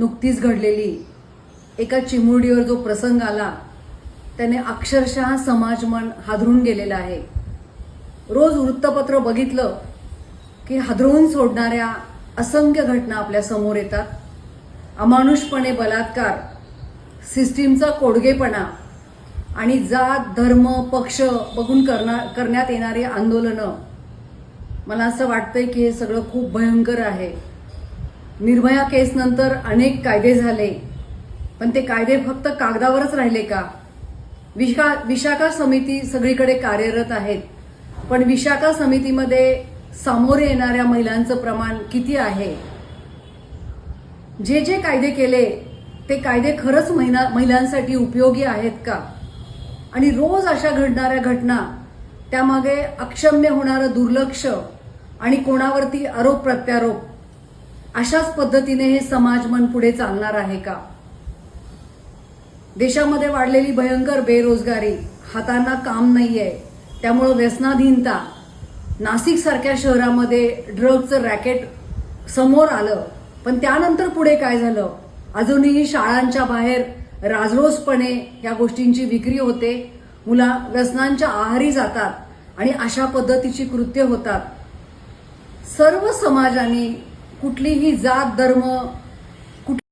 नुकतीच घडलेली एका चिमुरडीवर जो प्रसंग आला त्याने अक्षरशः समाज मन हादरून गेलेलं आहे. रोज वृत्तपत्र बघितलं की हादरवून सोडणाऱ्या असंख्य घटना आपल्यासमोर येतात. अमानुषपणे बलात्कार सिस्टीमचा कोडगेपणा आणि जात धर्म पक्ष बघून करणार करण्यात येणारी आंदोलनं. मला असं वाटतंय की हे सगळं खूप भयंकर आहे. निर्भया केस नंतर अनेक कायदे झाले. पण ते कायदे फक्त कागदावरच राहिले का? विशा विशाखा समिती सगळीकडे कार्यरत आहेत. पण विशाखा समितीमध्ये सामोरे येणाऱ्या महिलांचं प्रमाण किती आहे? जे जे कायदे केले ते कायदे खरंच महिला महिलांसाठी उपयोगी आहेत का? आणि रोज अशा घडणाऱ्या घटना त्यामागे अक्षम्य होणारं दुर्लक्ष आणि कोणावरती आरोप प्रत्यारोप अशाच पद्धतीने हे समाज मन पुढे चालणार आहे का? देशामध्ये वाढलेली भयंकर बेरोजगारी हातांना काम नाही आहे त्यामुळं व्यसनाधीनता. नाशिक सारख्या शहरामध्ये ड्रग्जचं रॅकेट समोर आलं पण त्यानंतर पुढे काय झालं? अजूनही शाळांच्या बाहेर राजरोसपणे या गोष्टींची विक्री होते मुला व्यसनांच्या आहारी जातात आणि अशा पद्धतीची कृत्य होतात. सर्व समाजाने कुठलीही जात धर्म